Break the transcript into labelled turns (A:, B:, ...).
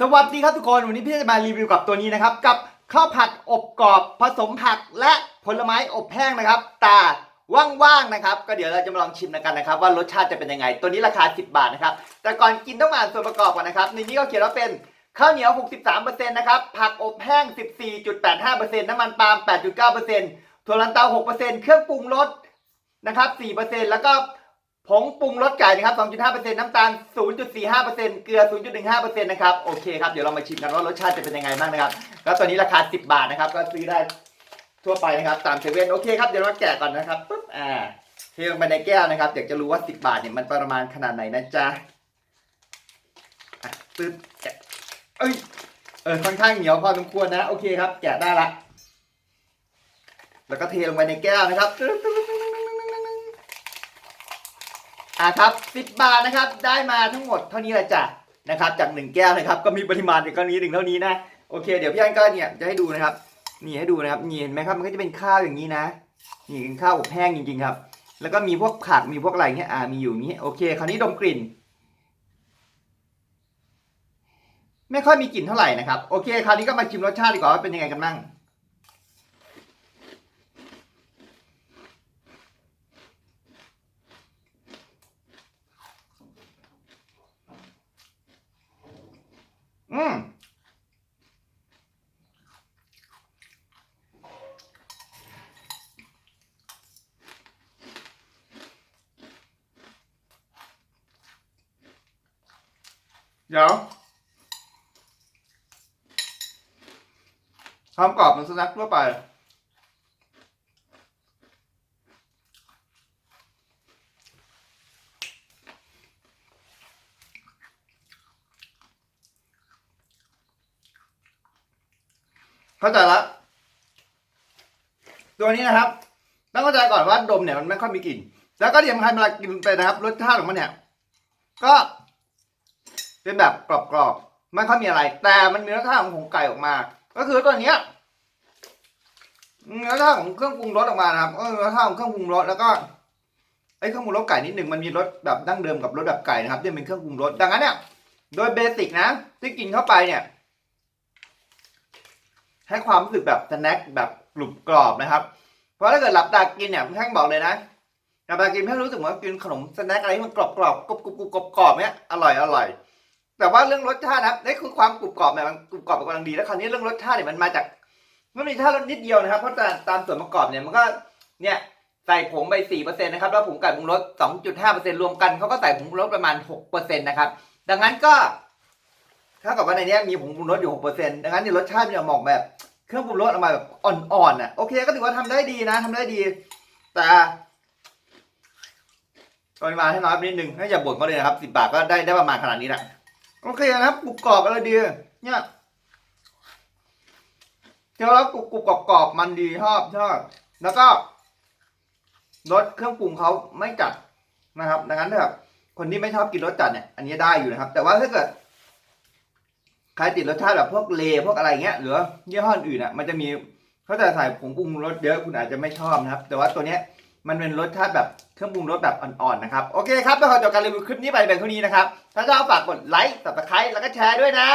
A: สวัสดีครับทุกคน วันนี้พี่จะมารีวิวกับตัวนี้นะครับ กับข้าวผัดอบกรอบผสมผักและผลไม้อบแห้งนะครับตาว่างๆนะครับ ก็เดี๋ยวเราจะมาลองชิมกันนะครับ ว่ารสชาติจะเป็นยังไง ตัวนี้ราคา 10 บาทนะครับ แต่ก่อนกินต้องอ่านส่วนประกอบก่อนนะครับ ในนี้ก็เขียนว่าเป็นข้าวเหนียว 63%นะครับ ผักอบแห้ง 14.85%น้ำมันปาล์ม 8.9%ถั่วลันเตา 6%เครื่องปรุงรสนะครับ 4%แล้วก็ ผงปรุงรสไก่นะครับ 2.5%น้ำตาล 0.45%เกลือ 0.15%นะครับ โอเคครับ เดี๋ยวเรามาชิมกันว่ารสชาติจะเป็นยังไงบ้างนะครับแล้วตัวนี้ราคา 10 บาทนะครับ ก็ซื้อได้ทั่วไปนะครับตามเซเว่น โอเคครับ เดี๋ยวเราแกะก่อนนะครับ ปุ๊บ อ่า เทลงไปในแก้วนะครับ อยากจะรู้ว่า 10 บาทเนี่ยมันประมาณขนาดไหนนะจ๊ะอะปึ๊บแกะเอ้ย เออ ค่อนข้างเหนียวพอสมควรนะ โอเคครับ แกะได้ละ แล้วก็เทลงไปในแก้วนะครับ อะครับ10บบาทนะครับได้มาทั้งหมดเท่านี้แหละจ้ะนะครับ จากหนึ่งแก้วนะครับก็มีปริมาณในก้อนนี้ถึงเท่านี้นะโอเค เดี๋ยวพี่อันก็เนี่ยจะให้ดูนะครับนี่ให้ดูนะครับนี่เห็นไหมครับมันก็จะเป็นข้าวอย่างนี้นะนี่เป็นข้าวอบแห้งจริงๆครับ แล้วก็มีพวกผักมีพวกอะไรเงี้ยอ่ามีอยู่อย่างนี้โอเค คราวนี้ดมกลิ่น ไม่ค่อยมีกลิ่นเท่าไหร่นะครับโอเค คราวนี้ก็มาชิมรสชาติดีกว่าว่าเป็นยังไงกันบ้าง อืมเดี๋ยวความกรอบมันสแน็คทั่วไป เข้าใจละตัวนี้นะครับต้องเข้าใจก่อนว่าดมเนี่ยมันไม่ค่อยมีกลิ่น แล้วก็ที่สำคัญเวลากินไปนะครับรสชาติของมันเนี่ยก็เป็นแบบกรอบๆไม่ค่อยมีอะไร แต่มันมีรสชาติของผงไก่ออกมา ก็คือตัวเนี้ยรสชาติของเครื่องปรุงรสออกมานะครับเออรสชาติของเครื่องปรุงรสแล้วก็ไอ้เครื่องปรุงรสไก่นิดหนึ่งมันมีรสแบบดั้งเดิมกับรสแบบไก่นะครับที่เป็นเครื่องปรุงรสดังนั้นเนี่ยโดยเบสิกนะที่กินเข้าไปเนี่ย ให้ความรู้สึกแบบสแน็คแบบกรุบกรอบนะครับ เพราะถ้าเกิดหลับตากินเนี่ยพี่แท่งบอกเลยนะหลับตากินให้รู้สึกเหมือนกินขนมสแน็คอะไรที่มันกรอบกรอบกรุบกรุบกรุบกรอบกรอบเนี่ยอร่อยอร่อย แต่ว่าเรื่องรสชาตินะนี่คือความกรุบกรอบเนี่ยมันกรุบกรอบกำลังดีแล้วคราวนี้เรื่องรสชาติเนี่ยมันมาจากมันมีชาติรสนิดเดียวนะครับเพราะตามตามส่วนประกอบเนี่ยมันก็เนี่ยใส่ผงไปสี่เปอร์เซ็นต์นะครับแล้วผงไก่ปรุงรสสองจุดห้าเปอร์เซ็นต์รวมกันเขาก็ใส่ผงปรุงรสประมาณหกเปอร์เซ็นต์นะครับดังนั้นก็ เท่ากับว่าในนี้มีผงปรุงรสอยู่หกเปอร์เซ็นต์ดังนั้นเนี่ยรสชาติมันจะออกแบบเครื่องปรุงรสออกมาแบบอ่อนๆอะโอเคก็ถือว่าทำได้ดีนะทำได้ดี แต่ปริมาณให้น้อยไปนิดนึงให้อย่าบ่นเขาเลยนะครับสิบบาทก็ได้ได้ประมาณขนาดนี้แหละโอเคนะครับกรุบกรอบอะไรดีเนี่ยเคี้ยวแล้วกรุบกรุบกรอบกรอบมันดีชอบชอบแล้วก็รสเครื่องปรุงเขาไม่จัดนะครับ ดังนั้นถ้าแบบคนที่ไม่ชอบกินรสจัดเนี่ย อันนี้ได้อยู่นะครับ แต่ว่าถ้าเกิด ใครติดรสชาติแบบพวกเลพวกอะไรเงี้ยหรือยี่ห้ออื่นอะมันจะมีเขาจะใส่ผงปรุงรสเยอะคุณอาจจะไม่ชอบนะครับ แต่ว่าตัวเนี้ยมันเป็นรสชาติแบบเครื่องปรุงรสแบบอ่อนๆนะครับ โอเคครับแล้วขอจบการรีวิวคลิปนี้ไปเป็นเท่านี้นะครับ ถ้าชอบฝากกดไลค์ subscribe แล้วก็แชร์ด้วยนะ